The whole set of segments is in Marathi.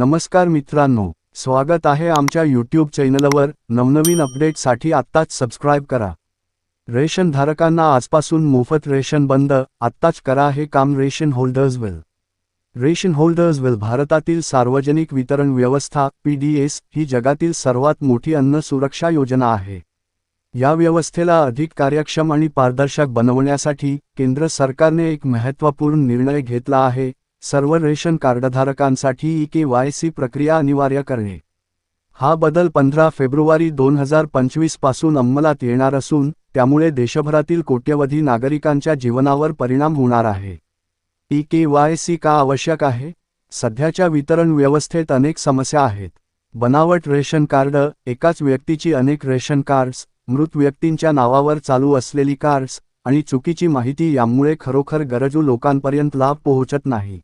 नमस्कार मित्रांनो स्वागत आहे आमच्या यूट्यूब चॅनलवर नवनवीन अपडेटसाठी आत्ताच सबस्क्राईब करा. रेशन धारकांना आजपासून मोफत रेशन बंद आत्ताच करा हे काम रेशन होल्डर्स वेल रेशन होल्डर्स वेल भारतातील सार्वजनिक वितरण व्यवस्था पीडीएस ही जगातील सर्वात मोठी अन्न सुरक्षा योजना आहे. या व्यवस्थेला अधिक कार्यक्षम आणि पारदर्शक बनवण्यासाठी केंद्र सरकारने एक महत्त्वपूर्ण निर्णय घेतला आहे सर्व रेशन कार्डधारकांसाठी ई के वाय सी प्रक्रिया अनिवार्य करणे. हा बदल पंधरा फेब्रुवारी दोन हजार पंचवीसपासून अंमलात येणार असून त्यामुळे देशभरातील कोट्यवधी नागरिकांच्या जीवनावर परिणाम होणार आहे. ई के वाय सी का आवश्यक आहे? सध्याच्या वितरण व्यवस्थेत अनेक समस्या आहेत. बनावट रेशन कार्ड एकाच व्यक्तीची अनेक रेशन कार्ड्स मृत व्यक्तींच्या नावावर चालू असलेली कार्ड्स आणि चुकीची माहिती यामुळे खरोखर गरजू लोकांपर्यंत लाभ पोहोचत नाही.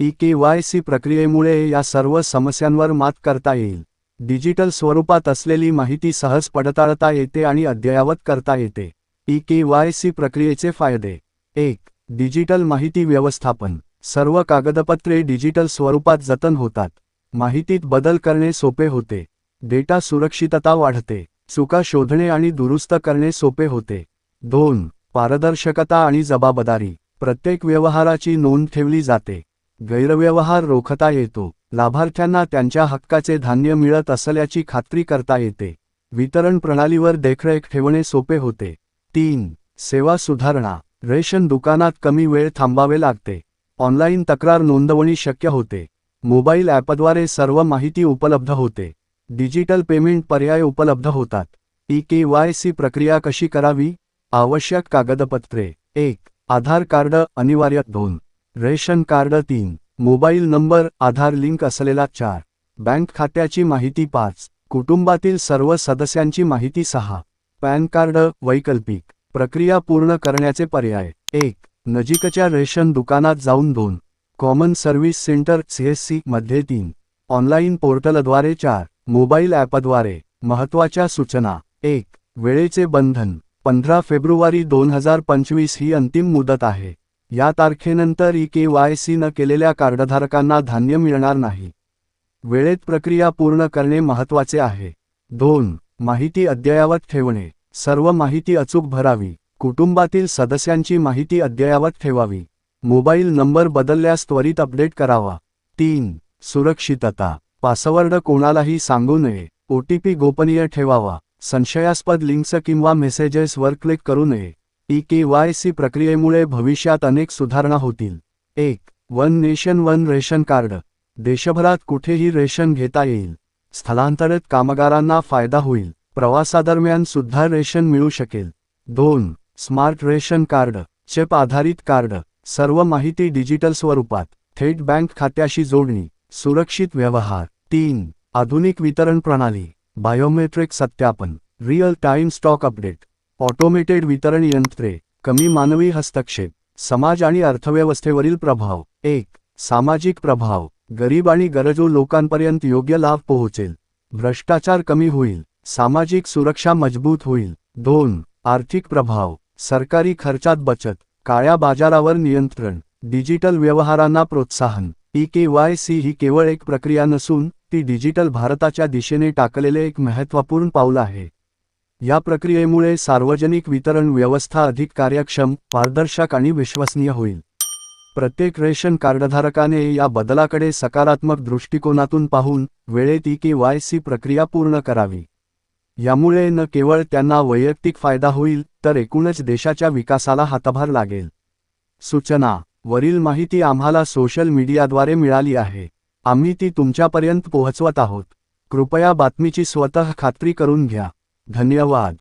ई के वाय सी प्रक्रियेमुळे या सर्व समस्यांवर मात करता येईल. डिजिटल स्वरूपात असलेली माहिती सहज पडताळता येते आणि अद्ययावत करता येते. पी के वाय सी प्रक्रियेचे फायदे. एक डिजिटल माहिती व्यवस्थापन. सर्व कागदपत्रे डिजिटल स्वरूपात जतन होतात. माहितीत बदल करणे सोपे होते. डेटा सुरक्षितता वाढते. चुका शोधणे आणि दुरुस्त करणे सोपे होते. दोन पारदर्शकता आणि जबाबदारी. प्रत्येक व्यवहाराची नोंद ठेवली जाते. गैरव्यवहार रोखता येतो. लाभार्थ्यांना त्यांच्या हक्काचे धान्य मिळत असल्याची खात्री करता येते. वितरण प्रणालीवर देखरेख ठेवणे सोपे होते. तीन. सेवा सुधारणा. रेशन दुकानात कमी वेळ थांबावे लागते. ऑनलाईन तक्रार नोंदवणी शक्य होते. मोबाईल ॲपद्वारे सर्व माहिती उपलब्ध होते. डिजिटल पेमेंट पर्याय उपलब्ध होतात. ई के वाय सी प्रक्रिया कशी करावी? आवश्यक कागदपत्रे. एक. आधार कार्ड अनिवार्य. दोन. रेशन कार्ड तीन. मोबाईल नंबर आधार लिंक असलेला चार. बँक खात्याची माहिती पाच. कुटुंबातील सर्व सदस्यांची माहिती सहा. पॅन कार्ड वैकल्पिक. प्रक्रिया पूर्ण करण्याचे पर्याय. एक. नजीकच्या रेशन दुकानात जाऊन दोन. कॉमन सर्व्हिस सेंटर सीएससी मध्ये तीन. ऑनलाईन पोर्टलद्वारे चार. मोबाईल ॲपद्वारे. महत्त्वाच्या सूचना. एक. वेळेचे बंधन. पंधरा फेब्रुवारी दोन हजार पंचवीस ही अंतिम मुदत आहे. या तारखेनंतर ई के वाय सी न केलेल्या कार्डधारकांना धान्य मिळणार नाही. वेळेत प्रक्रिया पूर्ण करणे महत्त्वाचे आहे. दोन माहिती अद्ययावत ठेवणे. सर्व माहिती अचूक भरावी. कुटुंबातील सदस्यांची माहिती अद्ययावत ठेवावी. मोबाईल नंबर बदलल्यास त्वरित अपडेट करावा. तीन सुरक्षितता. पासवर्ड कोणालाही सांगू नये. ओ टी पी गोपनीय ठेवावा. संशयास्पद लिंक्स किंवा मेसेजेसवर क्लिक करू नये. ई के वाय सी प्रक्रियेमुळे भविष्यात अनेक सुधारणा होतील. एक one nation one ration card. देशभरात कुठेही रेशन घेता येईल. स्थलांतरित कामगारांना फायदा होईल. प्रवासादरम्यान सुद्धा रेशन मिळू शकेल. दोन स्मार्ट रेशन कार्ड. चेप आधारित कार्ड. सर्व माहिती डिजिटल स्वरूपात. थेट बँक खात्याशी जोडणी. सुरक्षित व्यवहार. तीन आधुनिक वितरण प्रणाली. बायोमेट्रिक सत्यापन. Real time stock update. Automated वितरण यंत्रे कमी मानवी हस्तक्षेप समाज आणि अर्थव्यवस्थेवरील प्रभाव. एक सामाजिक प्रभाव. गरीब आणि गरजू लोकांपर्यंत योग्य लाभ पोहोचेल. भ्रष्टाचार कमी होईल. सामाजिक सुरक्षा मजबूत होईल. दोन आर्थिक प्रभाव. सरकारी खर्चात बचत. काळ्या बाजारावर नियंत्रण. डिजिटल व्यवहारांना प्रोत्साहन. ई के वाय सी ही केवळ एक प्रक्रिया नसून ती डिजिटल भारताच्या दिशेने टाकलेले एक महत्त्वपूर्ण पाऊल आहे. या प्रक्रियेमुळे सार्वजनिक वितरण व्यवस्था अधिक कार्यक्षम पारदर्शक आणि विश्वसनीय होईल. प्रत्येक रेशन कार्डधारकाने या बदलाकडे सकारात्मक दृष्टिकोनातून पाहून वेळेत ई के वाय सी प्रक्रिया पूर्ण करावी. यामुळे न केवळ त्यांना वैयक्तिक फायदा होईल तर एकूणच देशाच्या विकासाला हातभार लागेल. सूचना. वरील माहिती आम्हाला सोशल मीडियाद्वारे मिळाली आहे. आम्ही ती तुमच्यापर्यंत पोहोचवत आहोत. कृपया बातमीची स्वतः खात्री करून घ्या. धन्यवाद.